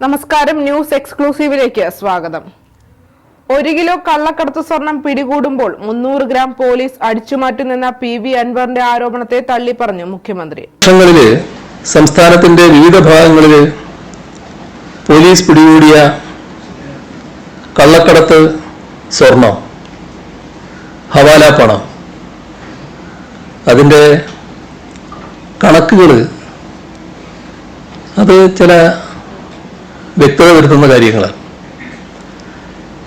നമസ്കാരം ന്യൂസ് എക്സ്ക്ലൂസീവിലേക്ക് സ്വാഗതം. ഒരു കിലോ കള്ളക്കടത്ത് സ്വർണം പിടികൂടുമ്പോൾ മുന്നൂറ് ഗ്രാം പോലീസ് അടിച്ചുമാറ്റുന്നെന്ന പി വി അൻവറിന്റെ ആരോപണത്തെ തള്ളി പറഞ്ഞു മുഖ്യമന്ത്രി. വർഷങ്ങളിൽ സംസ്ഥാനത്തിന്റെ വിവിധ ഭാഗങ്ങളിൽ പോലീസ് പിടികൂടിയ കള്ളക്കടത്ത് സ്വർണം ഹവാല പണം. അതിന്റെ കണക്കുകൾ അത് ചില വ്യക്തത വരുത്തുന്ന കാര്യങ്ങളാണ്.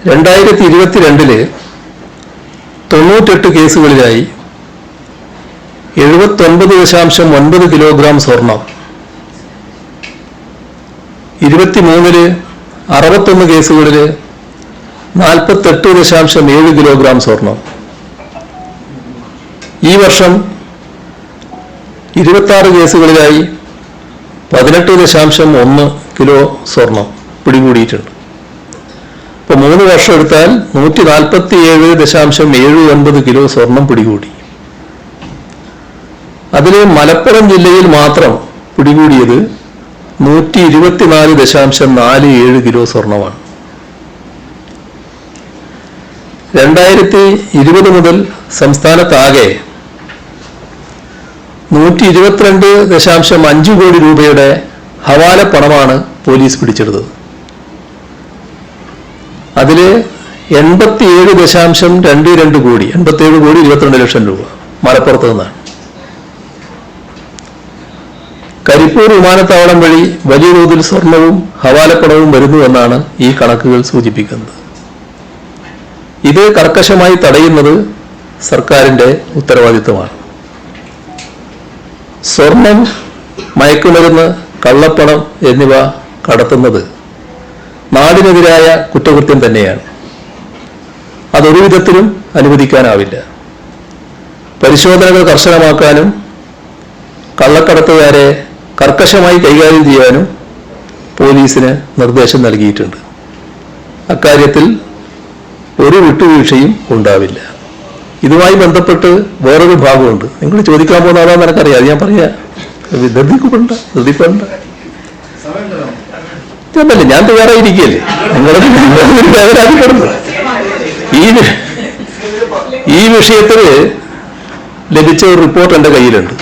രണ്ടായിരത്തി ഇരുപത്തിരണ്ടിൽ തൊണ്ണൂറ്റെട്ട് കേസുകളിലായി എഴുപത്തൊൻപത് ദശാംശം ഒൻപത് കിലോഗ്രാം സ്വർണം. ഇരുപത്തിമൂന്നിൽ അറുപത്തൊന്ന് കേസുകളിൽ നാൽപ്പത്തെട്ട് ദശാംശം ഏഴ് കിലോഗ്രാം സ്വർണം. ഈ വർഷം ഇരുപത്തി കേസുകളിലായി പതിനെട്ട് ദശാംശം ഒന്ന് കിലോ സ്വർണം പിടികൂടിയിട്ടുണ്ട്. ഇപ്പൊ മൂന്ന് വർഷം എടുത്താൽ നൂറ്റി നാൽപ്പത്തി ഏഴ് ദശാംശം ഏഴ് ഒൻപത് കിലോ സ്വർണം പിടികൂടി. അതിൽ മലപ്പുറം ജില്ലയിൽ മാത്രം പിടികൂടിയത് നൂറ്റി ഇരുപത്തിനാല് ദശാംശം നാല് ഏഴ് കിലോ സ്വർണമാണ്. രണ്ടായിരത്തി ഇരുപത് മുതൽ സംസ്ഥാനത്താകെ നൂറ്റി ഇരുപത്തിരണ്ട് ദശാംശം അഞ്ച് കോടി രൂപയുടെ ഹവാല പണമാണ് പോലീസ് പിടിച്ചെടുത്തത്. അതിൽ എൺപത്തിയേഴ് ദശാംശം രണ്ട് രണ്ട് കോടി എൺപത്തിയേഴ് കോടി ഇരുപത്തിരണ്ട് ലക്ഷം രൂപ മലപ്പുറത്ത് നിന്നാണ് കരിപ്പൂർ വിമാനത്താവളം വഴി വലിയ തോതിൽ സ്വർണവും ഹവാലപ്പണവും വരുന്നുവെന്നാണ് ഈ കണക്കുകൾ സൂചിപ്പിക്കുന്നത്. ഇത് കർക്കശമായി തടയുന്നത് സർക്കാരിന്റെ ഉത്തരവാദിത്തമാണ് സ്വർണം മയക്കുമരുന്ന് കള്ളപ്പണം എന്നിവ കടത്തുന്നത് നാടിനെതിരായ കുറ്റകൃത്യം തന്നെയാണ്. അതൊരു വിധത്തിലും അനുവദിക്കാനാവില്ല. പരിശോധനകൾ കർശനമാക്കാനും കള്ളക്കടത്തുകാരെ കർക്കശമായി കൈകാര്യം ചെയ്യാനും പോലീസിന് നിർദ്ദേശം നൽകിയിട്ടുണ്ട്. അക്കാര്യത്തിൽ ഒരു വിട്ടുവീഴ്ചയും ഉണ്ടാവില്ല. ഇതുമായി ബന്ധപ്പെട്ട് വേറൊരു ഭാഗമുണ്ട്. നിങ്ങൾ ചോദിക്കാൻ പോകുന്ന ആളാന്ന് എനിക്കറിയാം. അത് ഞാൻ പറയാ ധൃതിക്കപ്പെടണ്ട ധൃതിപ്പെടണ്ട. എന്നല്ല ഞാൻ തയ്യാറായിരിക്കല്ലേ നിങ്ങളത് ഈ ഈ വിഷയത്തിൽ ലഭിച്ച ഒരു റിപ്പോർട്ട് എന്റെ കയ്യിലുണ്ട്.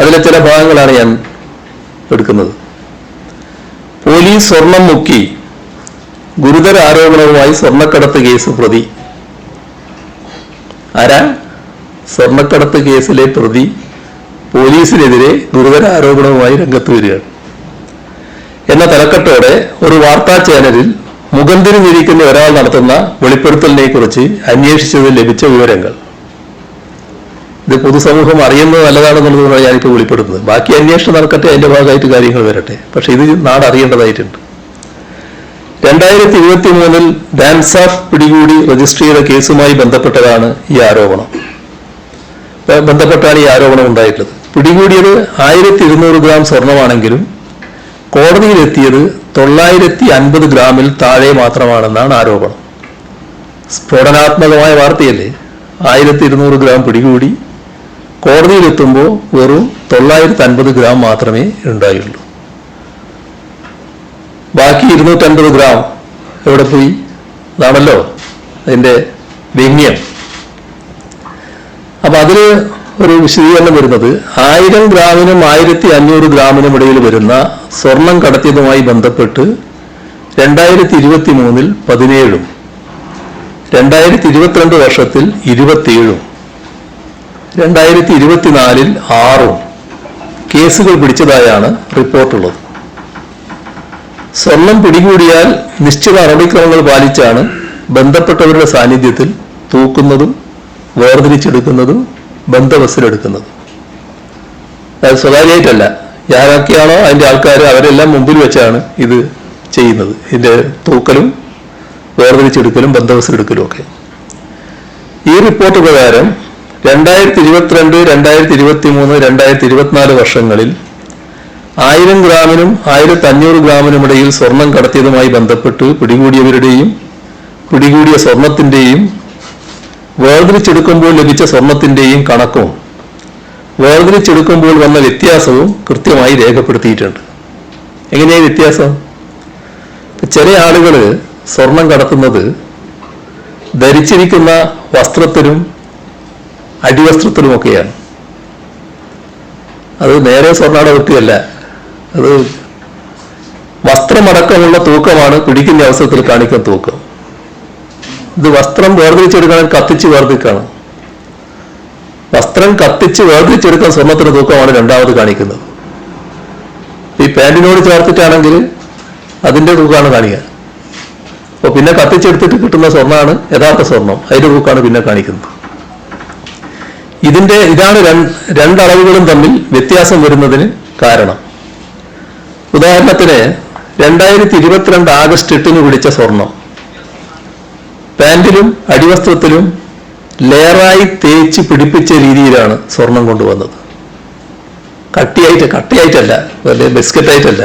അതിലെ ചില ഭാഗങ്ങളാണ് ഞാൻ എടുക്കുന്നത്. പോലീസ് സ്വർണം മുക്കി ഗുരുതര ആരോപണവുമായി സ്വർണക്കടത്ത് കേസ് പ്രതി. ആരാ? സ്വർണക്കടത്ത് കേസിലെ പ്രതി പോലീസിനെതിരെ ഗുരുതര ആരോപണവുമായി രംഗത്ത് വരികയാണ്. എന്ന തലക്കെട്ടോടെ ഒരു വാർത്താ ചാനലിൽ മുഖന്തിരി നിരിക്കുന്ന ഒരാൾ നടത്തുന്ന വെളിപ്പെടുത്തലിനെ കുറിച്ച് അന്വേഷിച്ചതിൽ ലഭിച്ച വിവരങ്ങൾ. ഇത് പൊതുസമൂഹം അറിയുന്നത് നല്ലതാണെന്നുള്ളതാണ് ഞാനിപ്പോൾ വെളിപ്പെടുത്തുന്നത്. ബാക്കി അന്വേഷണം നടക്കട്ടെ അതിന്റെ ഭാഗമായിട്ട് കാര്യങ്ങൾ വരട്ടെ. പക്ഷെ ഇത് നാട് അറിയേണ്ടതായിട്ടുണ്ട് രണ്ടായിരത്തി ഇരുപത്തി മൂന്നിൽ ഡാൻസ് ഓഫ് പിടികൂടി രജിസ്റ്റർ ചെയ്ത കേസുമായി ബന്ധപ്പെട്ടതാണ് ഈ ആരോപണം. ബന്ധപ്പെട്ടാണ് ഈ ആരോപണം ഉണ്ടായിട്ടുള്ളത്. പിടികൂടിയത് ആയിരത്തി ഇരുന്നൂറ് ഗ്രാം സ്വർണമാണെങ്കിലും കോടതിയിലെത്തിയത് തൊള്ളായിരത്തി അൻപത് ഗ്രാമിൽ താഴെ മാത്രമാണെന്നാണ് ആരോപണം. സ്ഫോടനാത്മകമായ വാർത്തയല്ലേ? ആയിരത്തി ഇരുന്നൂറ് ഗ്രാം പിടികൂടി. കോടതിയിലെത്തുമ്പോൾ വെറും തൊള്ളായിരത്തി അൻപത് ഗ്രാം മാത്രമേ ഉണ്ടായുള്ളൂ. ബാക്കി ഇരുന്നൂറ്റൻപത് ഗ്രാം എവിടെ പോയി? അതാണല്ലോ അതിന്റെ വ്യംഗ്യം. അപ്പൊ അതിൽ ഒരു വിശദീകരണം വരുന്നത്. ആയിരം ഗ്രാമിനും ആയിരത്തി അഞ്ഞൂറ് ഗ്രാമിനും ഇടയിൽ വരുന്ന സ്വർണം കടത്തിയതുമായി ബന്ധപ്പെട്ട് രണ്ടായിരത്തി ഇരുപത്തി മൂന്നിൽ പതിനേഴും രണ്ടായിരത്തി ഇരുപത്തിരണ്ട് വർഷത്തിൽ ഇരുപത്തിയേഴും രണ്ടായിരത്തി ഇരുപത്തിനാലിൽ ആറും കേസുകൾ പിടിച്ചതായാണ് റിപ്പോർട്ടുള്ളത്. സ്വർണം പിടികൂടിയാൽ നിശ്ചിത നടപടിക്രമങ്ങൾ പാലിച്ചാണ് ബന്ധപ്പെട്ടവരുടെ സാന്നിധ്യത്തിൽ തൂക്കുന്നതും വേർതിരിച്ചെടുക്കുന്നതും ബന്ധവസ്സിലെടുക്കുന്നതും അത് സ്വകാര്യമായിട്ടല്ല. ഞാനൊക്കെയാണോ അതിന്റെ ആൾക്കാർ അവരെല്ലാം മുമ്പിൽ വെച്ചാണ് ഇത് ചെയ്യുന്നത്. ഇതിന്റെ തൂക്കലും വേർതിരിച്ചെടുക്കലും ബന്ധവസ്സിലെടുക്കലും ഒക്കെ. ഈ റിപ്പോർട്ട് പ്രകാരം രണ്ടായിരത്തി ഇരുപത്തിരണ്ട് രണ്ടായിരത്തി ഇരുപത്തി മൂന്ന് രണ്ടായിരത്തി ഇരുപത്തിനാല് വർഷങ്ങളിൽ ആയിരം ഗ്രാമിനും ആയിരത്തി അഞ്ഞൂറ് ഗ്രാമിനുമിടയിൽ സ്വർണം കടത്തിയതുമായി ബന്ധപ്പെട്ട് പിടികൂടിയവരുടെയും പിടികൂടിയ സ്വർണത്തിന്റെയും വേർതിരിച്ചെടുക്കുമ്പോൾ ലഭിച്ച സ്വർണത്തിന്റെയും കണക്കും വേർതിരിച്ചെടുക്കുമ്പോൾ വന്ന വ്യത്യാസവും കൃത്യമായി രേഖപ്പെടുത്തിയിട്ടുണ്ട്. എങ്ങനെയാണ് വ്യത്യാസം? ചില ആളുകൾ സ്വർണം കടത്തുന്നത് ധരിച്ചിരിക്കുന്ന വസ്ത്രത്തിലും അടിവസ്ത്രത്തിലുമൊക്കെയാണ് അത് നേരെ സ്വർണാട വെക്കുകയല്ല അത് വസ്ത്രമടക്കമുള്ള തൂക്കമാണ് പിടിക്കുന്ന അവസരത്തിൽ കാണിക്കുന്ന തൂക്കം. ഇത് വസ്ത്രം വേർതിരിച്ചെടുക്കാൻ കത്തിച്ച് വേർതിരിക്കാണ്. വസ്ത്രം കത്തിച്ച് വേർതിരിച്ചെടുക്കാൻ സ്വർണത്തിന്റെ തൂക്കമാണ് രണ്ടാമത് കാണിക്കുന്നത്. ഈ പാന്റിനോട് ചേർത്തിട്ടാണെങ്കിൽ അതിന്റെ തൂക്കമാണ് കാണിക്കുക. അപ്പൊ പിന്നെ കത്തിച്ചെടുത്തിട്ട് കിട്ടുന്ന സ്വർണമാണ് യഥാർത്ഥ സ്വർണം. അതിന്റെ തൂക്കമാണ് പിന്നെ കാണിക്കുന്നത്. ഇതിന്റെ ഇതാണ് രണ്ട് രണ്ടളവുകളും തമ്മിൽ വ്യത്യാസം വരുന്നതിന് കാരണം. ഉദാഹരണത്തിന് രണ്ടായിരത്തി ഇരുപത്തിരണ്ട് ആഗസ്റ്റ് എട്ടിന് പിടിച്ച സ്വർണം. പാന്റിലും അടിവസ്ത്രത്തിലും ലെയറായി തേച്ച് പിടിപ്പിച്ച രീതിയിലാണ് സ്വർണം കൊണ്ടുവന്നത്. കട്ടിയായിട്ട് കട്ടിയായിട്ടല്ല വലിയ ബിസ്ക്കറ്റായിട്ടല്ല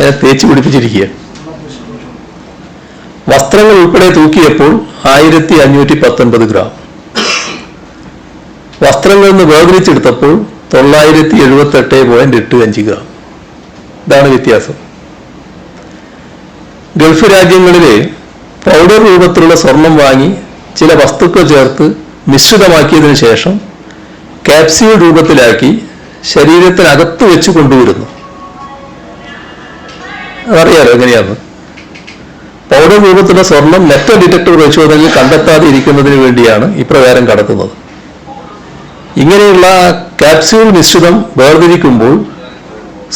ഞാൻ തേച്ച് പിടിപ്പിച്ചിരിക്കുക വസ്ത്രങ്ങൾ ഉൾപ്പെടെ തൂക്കിയപ്പോൾ ആയിരത്തി അഞ്ഞൂറ്റി പത്തൊൻപത് ഗ്രാം. വസ്ത്രങ്ങളിൽ നിന്ന് വേർതിരിച്ചെടുത്തപ്പോൾ തൊള്ളായിരത്തി എഴുപത്തി എട്ട് പോയിന്റ് എട്ട് അഞ്ച് ഗ്രാം. ഇതാണ് വ്യത്യാസം. ഗൾഫ് രാജ്യങ്ങളിലെ പൗഡർ രൂപത്തിലുള്ള സ്വർണം വാങ്ങി ചില വസ്തുക്കൾ ചേർത്ത് മിശ്രിതമാക്കിയതിനു ശേഷം കാപ്സ്യൂൾ രൂപത്തിലാക്കി ശരീരത്തിനകത്ത് വെച്ച് കൊണ്ടുവരുന്നു. അതറിയാലോ എങ്ങനെയാണ്? പൗഡർ രൂപത്തിലുള്ള സ്വർണം മെറ്റൽ ഡിറ്റക്ടർ പരിശോധനയിൽ കണ്ടെത്താതെ ഇരിക്കുന്നതിന് വേണ്ടിയാണ് ഇപ്രകാരം കടത്തുന്നത്. ഇങ്ങനെയുള്ള കാപ്സ്യൂൾ മിശ്രിതം വേർതിരിക്കുമ്പോൾ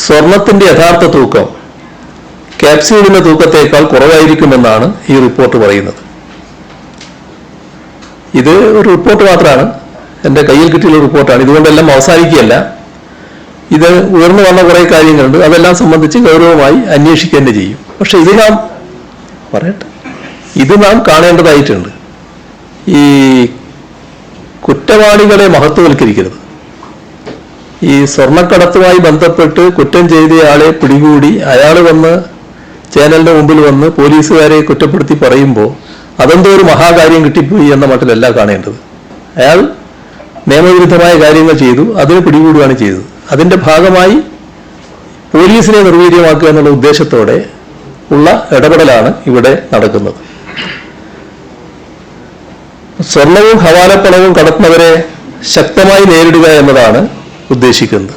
സ്വർണത്തിന്റെ യഥാർത്ഥ തൂക്കം കാപ്സ്യൂളിന്റെ തൂക്കത്തേക്കാൾ കുറവായിരിക്കുമെന്നാണ് ഈ റിപ്പോർട്ട് പറയുന്നത്. ഇത് ഒരു റിപ്പോർട്ട് മാത്രമാണ്. എന്റെ കയ്യിൽ കിട്ടിയുള്ള റിപ്പോർട്ടാണ്. ഇതുകൊണ്ടെല്ലാം അവസാനിക്കുകയല്ല. ഇത് ഉയർന്നു വന്ന കുറേ കാര്യങ്ങളുണ്ട്. അതെല്ലാം സംബന്ധിച്ച് ഗൗരവമായി അന്വേഷിക്കേണ്ടി ചെയ്യും. പക്ഷെ ഇത് നാം പറയട്ടെ. ഇത് നാം കാണേണ്ടതായിട്ടുണ്ട്. ഈ കുറ്റവാളികളെ മഹത്വവൽക്കരിക്കരുത്. ഈ സ്വർണക്കടത്തുമായി ബന്ധപ്പെട്ട് കുറ്റം ചെയ്തയാളെ പിടികൂടി അയാൾ വന്ന് ചാനലിന്റെ മുമ്പിൽ വന്ന് പോലീസുകാരെ കുറ്റപ്പെടുത്തി പറയുമ്പോൾ അതെന്തോ ഒരു മഹാകാര്യം കിട്ടിപ്പോയി എന്ന മട്ടിലല്ല കാണേണ്ടത്. അയാൾ നിയമവിരുദ്ധമായ കാര്യങ്ങൾ ചെയ്തു അതിന് പിടികൂടുകയാണ് ചെയ്തത്. അതിന്റെ ഭാഗമായി പോലീസിനെ നിർവീര്യമാക്കുക എന്നുള്ള ഉദ്ദേശത്തോടെ ഉള്ള ഇടപെടലാണ് ഇവിടെ നടക്കുന്നത്. സ്വർണവും ഹവാലപ്പണവും കടത്തുന്നവരെ ശക്തമായി നേരിടുക എന്നതാണ് ഉദ്ദേശിക്കുന്നത്.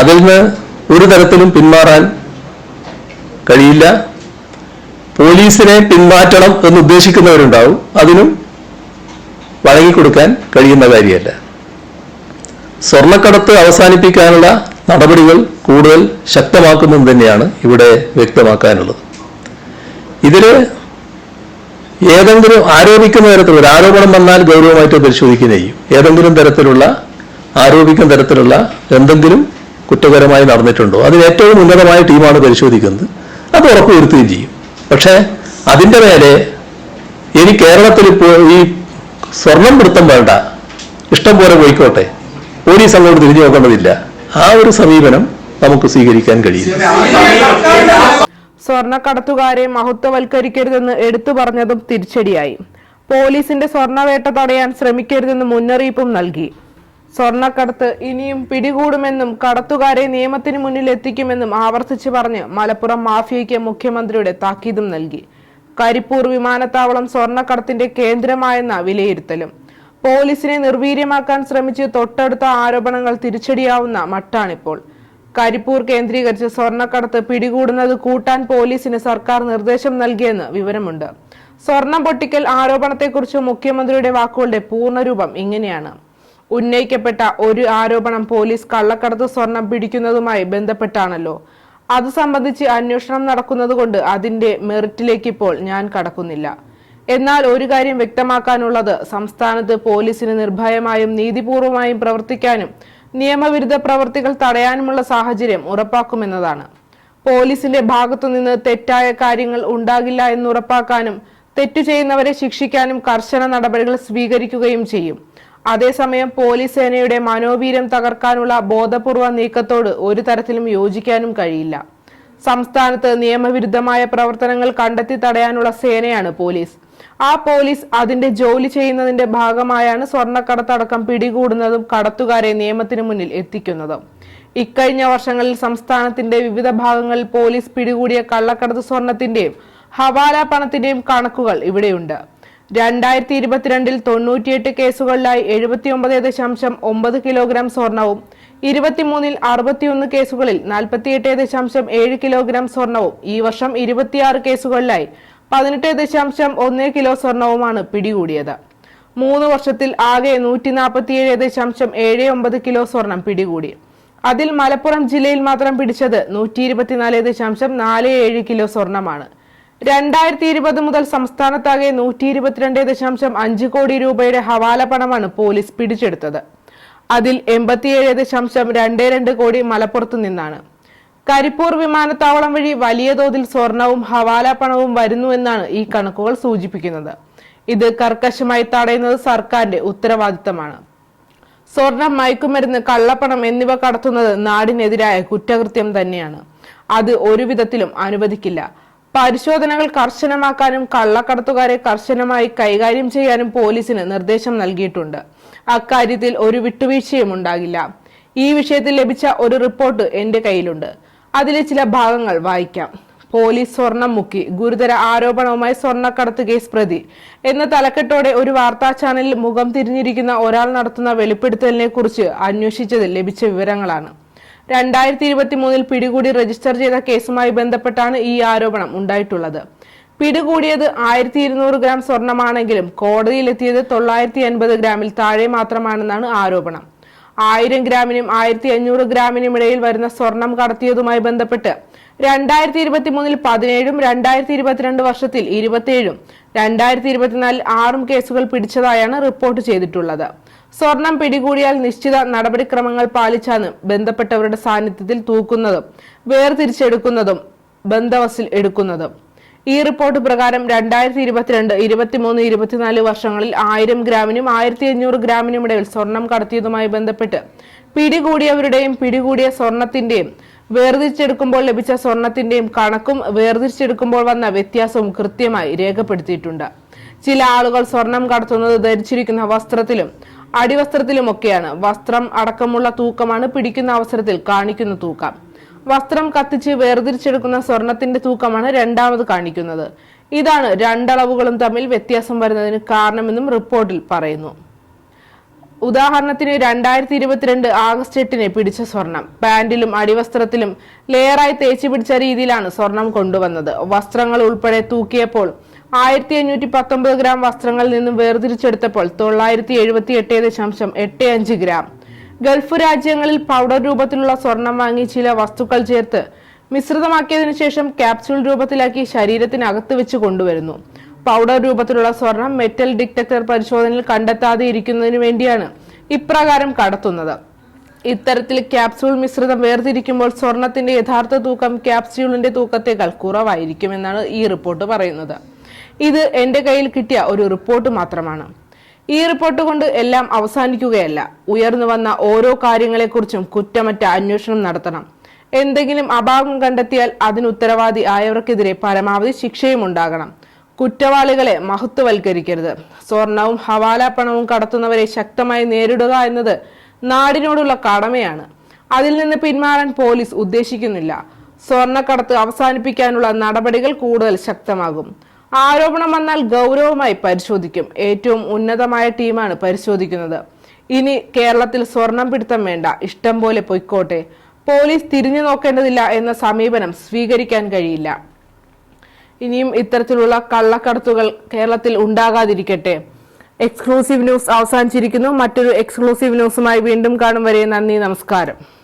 അതിൽ നിന്ന് ഒരു തരത്തിലും പിന്മാറാൻ കഴിയില്ല. പോലീസിനെ പിന്മാറ്റണം എന്ന് ഉദ്ദേശിക്കുന്നവരുണ്ടാവും അതിനും വഴങ്ങിക്കൊടുക്കാൻ കഴിയുന്ന കാര്യമല്ല. സ്വർണക്കടത്ത് അവസാനിപ്പിക്കാനുള്ള നടപടികൾ കൂടുതൽ ശക്തമാക്കുന്നത് തന്നെയാണ് ഇവിടെ വ്യക്തമാക്കാനുള്ളത്. ഇതിൽ ഏതെങ്കിലും ആരോപിക്കുന്ന തരത്തിലുള്ള ആരോപണം വന്നാൽ ഗൗരവമായിട്ട് പരിശോധിക്കുകയും ചെയ്യും. ഏതെങ്കിലും തരത്തിലുള്ള ആരോപിക്കുന്ന തരത്തിലുള്ള എന്തെങ്കിലും കുറ്റകരമായി നടന്നിട്ടുണ്ടോ? അതിന് ഏറ്റവും ഉന്നതമായ ടീമാണ് പരിശോധിക്കുന്നത്. അത് ഉറപ്പുവരുത്തുകയും ചെയ്യും. പക്ഷേ അതിന്റെ മേലെ ഇനി കേരളത്തിൽ ഇപ്പോൾ ഈ സ്വർണം പിടുത്തം വേണ്ട. ഇഷ്ടം പോലെ പോയിക്കോട്ടെ. പോലീസ് അങ്ങോട്ട് തിരിഞ്ഞു നോക്കേണ്ടതില്ല. ആ ഒരു സമീപനം നമുക്ക് സ്വീകരിക്കാൻ കഴിയും സ്വർണക്കടത്തുകാരെ മഹത്വവൽക്കരിക്കരുതെന്ന് എടുത്തു പറഞ്ഞതും തിരിച്ചടിയായി. പോലീസിന്റെ സ്വർണവേട്ട തടയാൻ ശ്രമിക്കരുതെന്ന് മുന്നറിയിപ്പും നൽകി. സ്വർണക്കടത്ത് ഇനിയും പിടികൂടുമെന്നും കടത്തുകാരെ നിയമത്തിന് മുന്നിൽ എത്തിക്കുമെന്നും ആവർത്തിച്ച് പറഞ്ഞ് മലപ്പുറം മാഫിയയ്ക്ക് മുഖ്യമന്ത്രിയുടെ താക്കീതും നൽകി. കരിപ്പൂർ വിമാനത്താവളം സ്വർണക്കടത്തിന്റെ കേന്ദ്രമായെന്ന വിലയിരുത്തലും. പോലീസിനെ നിർവീര്യമാക്കാൻ ശ്രമിച്ച് തൊട്ടടുത്ത ആരോപണങ്ങൾ തിരിച്ചടിയാവുന്ന മട്ടാണിപ്പോൾ. കരിപ്പൂർ കേന്ദ്രീകരിച്ച് സ്വർണക്കടത്ത് പിടികൂടുന്നത് കൂട്ടാൻ പോലീസിന് സർക്കാർ നിർദ്ദേശം നൽകിയെന്ന് വിവരമുണ്ട്. സ്വർണം പൊട്ടിക്കൽ ആരോപണത്തെക്കുറിച്ച് മുഖ്യമന്ത്രിയുടെ വാക്കുകളുടെ പൂർണരൂപം ഇങ്ങനെയാണ്. ഉന്നയിക്കപ്പെട്ട ഒരു ആരോപണം പോലീസ് കള്ളക്കടത്ത് സ്വർണം പിടിക്കുന്നതുമായി ബന്ധപ്പെട്ടാണല്ലോ. അത് സംബന്ധിച്ച് അന്വേഷണം നടക്കുന്നതുകൊണ്ട് അതിന്റെ മെറിറ്റിലേക്ക് ഇപ്പോൾ ഞാൻ കടക്കുന്നില്ല. എന്നാൽ ഒരു കാര്യം വ്യക്തമാക്കാനുള്ളത് സംസ്ഥാനത്ത് പോലീസിന് നിർഭയമായും നീതിപൂർവമായും പ്രവർത്തിക്കാനും നിയമവിരുദ്ധ പ്രവർത്തികൾ തടയാനുമുള്ള സാഹചര്യം ഉറപ്പാക്കുമെന്നതാണ്. പോലീസിന്റെ ഭാഗത്തുനിന്ന് തെറ്റായ കാര്യങ്ങൾ ഉണ്ടാകില്ല എന്ന് ഉറപ്പാക്കാനും തെറ്റു ചെയ്യുന്നവരെ ശിക്ഷിക്കാനും കർശന നടപടികൾ സ്വീകരിക്കുകയും ചെയ്യും. അതേസമയം പോലീസ് സേനയുടെ മനോവീര്യം തകർക്കാനുള്ള ബോധപൂർവ നീക്കത്തോട് ഒരു തരത്തിലും യോജിക്കാനും കഴിയില്ല. സംസ്ഥാനത്ത് നിയമവിരുദ്ധമായ പ്രവർത്തനങ്ങൾ കണ്ടെത്തി തടയാനുള്ള സേനയാണ് പോലീസ്. ആ പോലീസ് അതിന്റെ ജോലി ചെയ്യുന്നതിന്റെ ഭാഗമായാണ് സ്വർണക്കടത്തടക്കം പിടികൂടുന്നതും കടത്തുകാരെ നിയമത്തിന് മുന്നിൽ എത്തിക്കുന്നതും. ഇക്കഴിഞ്ഞ വർഷങ്ങളിൽ സംസ്ഥാനത്തിന്റെ വിവിധ ഭാഗങ്ങളിൽ പോലീസ് പിടികൂടിയ കള്ളക്കടത്ത് സ്വർണത്തിന്റെയും ഹവാല പണത്തിന്റെയും കണക്കുകൾ ഇവിടെയുണ്ട്. രണ്ടായിരത്തി ഇരുപത്തിരണ്ടിൽ തൊണ്ണൂറ്റിയെട്ട് കേസുകളിലായി എഴുപത്തിയൊമ്പത് ദശാംശം ഒമ്പത് കിലോഗ്രാം സ്വർണവും ഇരുപത്തിമൂന്നിൽ അറുപത്തിയൊന്ന് കേസുകളിൽ നാൽപ്പത്തിയെട്ട് ദശാംശം ഏഴ് കിലോഗ്രാം സ്വർണവും ഈ വർഷം ഇരുപത്തിയാറ് കേസുകളിലായി പതിനെട്ട് ദശാംശം ഒന്ന് കിലോ സ്വർണവുമാണ് പിടികൂടിയത്. മൂന്ന് വർഷത്തിൽ ആകെ നൂറ്റി നാൽപ്പത്തിയേഴ് ദശാംശം ഏഴ് ഒമ്പത് കിലോ സ്വർണം പിടികൂടി. അതിൽ മലപ്പുറം ജില്ലയിൽ മാത്രം പിടിച്ചത് നൂറ്റി ഇരുപത്തിനാല് ദശാംശം നാല് ഏഴ് കിലോ സ്വർണമാണ്. രണ്ടായിരത്തി ഇരുപത് മുതൽ സംസ്ഥാനത്താകെ നൂറ്റി ഇരുപത്തിരണ്ട് ദശാംശം അഞ്ച് കോടി രൂപയുടെ ഹവാല പണമാണ് പോലീസ് പിടിച്ചെടുത്തത്. അതിൽ എൺപത്തിയേഴ് ദശാംശം രണ്ട് രണ്ട് കോടി മലപ്പുറത്തു നിന്നാണ്. കരിപ്പൂർ വിമാനത്താവളം വഴി വലിയ തോതിൽ സ്വർണവും ഹവാല പണവും വരുന്നുവെന്നാണ് ഈ കണക്കുകൾ സൂചിപ്പിക്കുന്നത്. ഇത് കർക്കശമായി തടയുന്നത് സർക്കാരിന്റെ ഉത്തരവാദിത്തമാണ്. സ്വർണം മയക്കുമരുന്ന് കള്ളപ്പണം എന്നിവ കടത്തുന്നത് നാടിനെതിരായ കുറ്റകൃത്യം തന്നെയാണ്. അത് ഒരുവിധത്തിലും അനുവദിക്കില്ല. പരിശോധനകൾ കർശനമാക്കാനും കള്ളക്കടത്തുകാരെ കർശനമായി കൈകാര്യം ചെയ്യാനും പോലീസിന് നിർദ്ദേശം നൽകിയിട്ടുണ്ട്. അക്കാര്യത്തിൽ ഒരു വിട്ടുവീഴ്ചയും ഉണ്ടാകില്ല. ഈ വിഷയത്തിൽ ലഭിച്ച ഒരു റിപ്പോർട്ട് എന്റെ കയ്യിലുണ്ട്. അതിലെ ചില ഭാഗങ്ങൾ വായിക്കാം. പോലീസ് സ്വർണം മുക്കി ഗുരുതര ആരോപണവുമായി സ്വർണക്കടത്ത് കേസ് പ്രതി എന്ന തലക്കെട്ടോടെ ഒരു വാർത്താ ചാനലിൽ മുഖം തിരിഞ്ഞിരിക്കുന്ന ഒരാൾ നടത്തുന്ന വെളിപ്പെടുത്തലിനെ കുറിച്ച് അന്വേഷിച്ചതിൽ ലഭിച്ച വിവരങ്ങളാണ്. രണ്ടായിരത്തി ഇരുപത്തി മൂന്നിൽ പിടികൂടി രജിസ്റ്റർ ചെയ്ത കേസുമായി ബന്ധപ്പെട്ടാണ് ഈ ആരോപണം ഉണ്ടായിട്ടുള്ളത്. പിടികൂടിയത് ആയിരത്തി ഇരുന്നൂറ് ഗ്രാം സ്വർണമാണെങ്കിലും കോടതിയിലെത്തിയത് തൊള്ളായിരത്തി എൺപത് ഗ്രാമിൽ താഴെ മാത്രമാണെന്നാണ് ആരോപണം. ആയിരം ഗ്രാമിനും ആയിരത്തി അഞ്ഞൂറ് ഗ്രാമിനും ഇടയിൽ വരുന്ന സ്വർണം കടത്തിയതുമായി ബന്ധപ്പെട്ട് രണ്ടായിരത്തി ഇരുപത്തി മൂന്നിൽ പതിനേഴും രണ്ടായിരത്തി ഇരുപത്തിരണ്ട് വർഷത്തിൽ ഇരുപത്തിയേഴും രണ്ടായിരത്തി ഇരുപത്തിനാലിൽ ആറും കേസുകൾ പിടിച്ചതായാണ് റിപ്പോർട്ട് ചെയ്തിട്ടുള്ളത്. സ്വർണം പിടികൂടിയാൽ നിശ്ചിത നടപടിക്രമങ്ങൾ പാലിച്ചാണ് ബന്ധപ്പെട്ടവരുടെ സാന്നിധ്യത്തിൽ തൂക്കുന്നതും വേർതിരിച്ചെടുക്കുന്നതും ബന്ധവസിൽ എടുക്കുന്നതും. ഈ റിപ്പോർട്ട് പ്രകാരം രണ്ടായിരത്തി ഇരുപത്തിരണ്ട് ഇരുപത്തിമൂന്ന് ഇരുപത്തിനാല് വർഷങ്ങളിൽ ആയിരം ഗ്രാമിനും ആയിരത്തി അഞ്ഞൂറ് ഗ്രാമിനും ഇടയിൽ സ്വർണം കടത്തിയതുമായി ബന്ധപ്പെട്ട് പിടികൂടിയവരുടെയും പിടികൂടിയ സ്വർണത്തിന്റെയും വേർതിരിച്ചെടുക്കുമ്പോൾ ലഭിച്ച സ്വർണത്തിന്റെയും കണക്കും വേർതിരിച്ചെടുക്കുമ്പോൾ വന്ന വ്യത്യാസവും കൃത്യമായി രേഖപ്പെടുത്തിയിട്ടുണ്ട്. ചില ആളുകൾ സ്വർണം കടത്തുന്നത് ധരിച്ചിരിക്കുന്ന വസ്ത്രത്തിലും അടിവസ്ത്രത്തിലുമൊക്കെയാണ്. വസ്ത്രം അടക്കമുള്ള തൂക്കമാണ് പിടിക്കുന്ന അവസരത്തിൽ കാണിക്കുന്ന തൂക്കം. വസ്ത്രം കത്തിച്ച് വേർതിരിച്ചെടുക്കുന്ന സ്വർണത്തിന്റെ തൂക്കമാണ് രണ്ടാമത് കാണിക്കുന്നത്. ഇതാണ് രണ്ടളവുകളും തമ്മിൽ വ്യത്യാസം വരുന്നതിന് കാരണമെന്നും റിപ്പോർട്ടിൽ പറയുന്നു. ഉദാഹരണത്തിന് രണ്ടായിരത്തി ഇരുപത്തിരണ്ട് ആഗസ്റ്റ് എട്ടിന് പിടിച്ച സ്വർണം. പാൻറിലും അടിവസ്ത്രത്തിലും ലെയറായി തേച്ചു പിടിച്ച രീതിയിലാണ് സ്വർണം കൊണ്ടുവന്നത്. വസ്ത്രങ്ങൾ ഉൾപ്പെടെ തൂക്കിയപ്പോൾ ആയിരത്തി അഞ്ഞൂറ്റി പത്തൊമ്പത് ഗ്രാം വസ്ത്രങ്ങളിൽ നിന്നും വേർതിരിച്ചെടുത്തപ്പോൾ തൊള്ളായിരത്തി എഴുപത്തി എട്ട് ദശാംശം എട്ട് അഞ്ച് ഗ്രാം. ഗൾഫ് രാജ്യങ്ങളിൽ പൗഡർ രൂപത്തിലുള്ള സ്വർണം വാങ്ങി ചില വസ്തുക്കൾ ചേർത്ത് മിശ്രിതമാക്കിയതിനു ശേഷം ക്യാപ്സ്യൂൾ രൂപത്തിലാക്കി ശരീരത്തിനകത്ത് വെച്ച് കൊണ്ടുവരുന്നു. പൗഡർ രൂപത്തിലുള്ള സ്വർണം മെറ്റൽ ഡിറ്റക്ടർ പരിശോധനയിൽ കണ്ടെത്താതെ ഇരിക്കുന്നതിനു വേണ്ടിയാണ് ഇപ്രകാരം കടത്തുന്നത്. ഇത്തരത്തിൽ ക്യാപ്സ്യൂൾ മിശ്രിതം വേർതിരിക്കുമ്പോൾ സ്വർണത്തിന്റെ യഥാർത്ഥ തൂക്കം ക്യാപ്സ്യൂളിന്റെ തൂക്കത്തേക്കാൾ കുറവായിരിക്കും എന്നാണ് ഈ റിപ്പോർട്ട് പറയുന്നത്. ഇത് എന്റെ കയ്യിൽ കിട്ടിയ ഒരു റിപ്പോർട്ട് മാത്രമാണ്. ഈ റിപ്പോർട്ട് കൊണ്ട് എല്ലാം അവസാനിക്കുകയല്ല. ഉയർന്നു വന്ന ഓരോ കാര്യങ്ങളെക്കുറിച്ചും കുറ്റമറ്റ അന്വേഷണം നടത്തണം. എന്തെങ്കിലും അഭാവം കണ്ടെത്തിയാൽ അതിന് ഉത്തരവാദി ആയവർക്കെതിരെ പരമാവധി ശിക്ഷയും ഉണ്ടാകണം. കുറ്റവാളികളെ മഹത്വവൽക്കരിക്കരുത്. സ്വർണവും ഹവാല പണവും കടത്തുന്നവരെ ശക്തമായി നേരിടുക എന്നത് നാടിനോടുള്ള കടമയാണ്. അതിൽ നിന്ന് പിന്മാറാൻ പോലീസ് ഉദ്ദേശിക്കുന്നില്ല. സ്വർണക്കടത്ത് അവസാനിപ്പിക്കാനുള്ള നടപടികൾ കൂടുതൽ ശക്തമാകും. ആരോപണം വന്നാൽ ഗൗരവമായി പരിശോധിക്കും. ഏറ്റവും ഉന്നതമായ ടീമാണ് പരിശോധിക്കുന്നത്. ഇനി കേരളത്തിൽ സ്വർണം പിടുത്തം വേണ്ട. ഇഷ്ടം പോലെ പൊയ്ക്കോട്ടെ. പോലീസ് തിരിഞ്ഞു നോക്കേണ്ടതില്ല എന്ന സമീപനം സ്വീകരിക്കാൻ കഴിയില്ല. ഇനിയും ഇത്തരത്തിലുള്ള കള്ളക്കടത്തുകൾ കേരളത്തിൽ ഉണ്ടാകാതിരിക്കട്ടെ. Exclusive news അവസാനിച്ചിരിക്കുന്നു. മറ്റൊരു എക്സ്ക്ലൂസീവ് ന്യൂസുമായി വീണ്ടും കാണും വരെ നന്ദി നമസ്കാരം.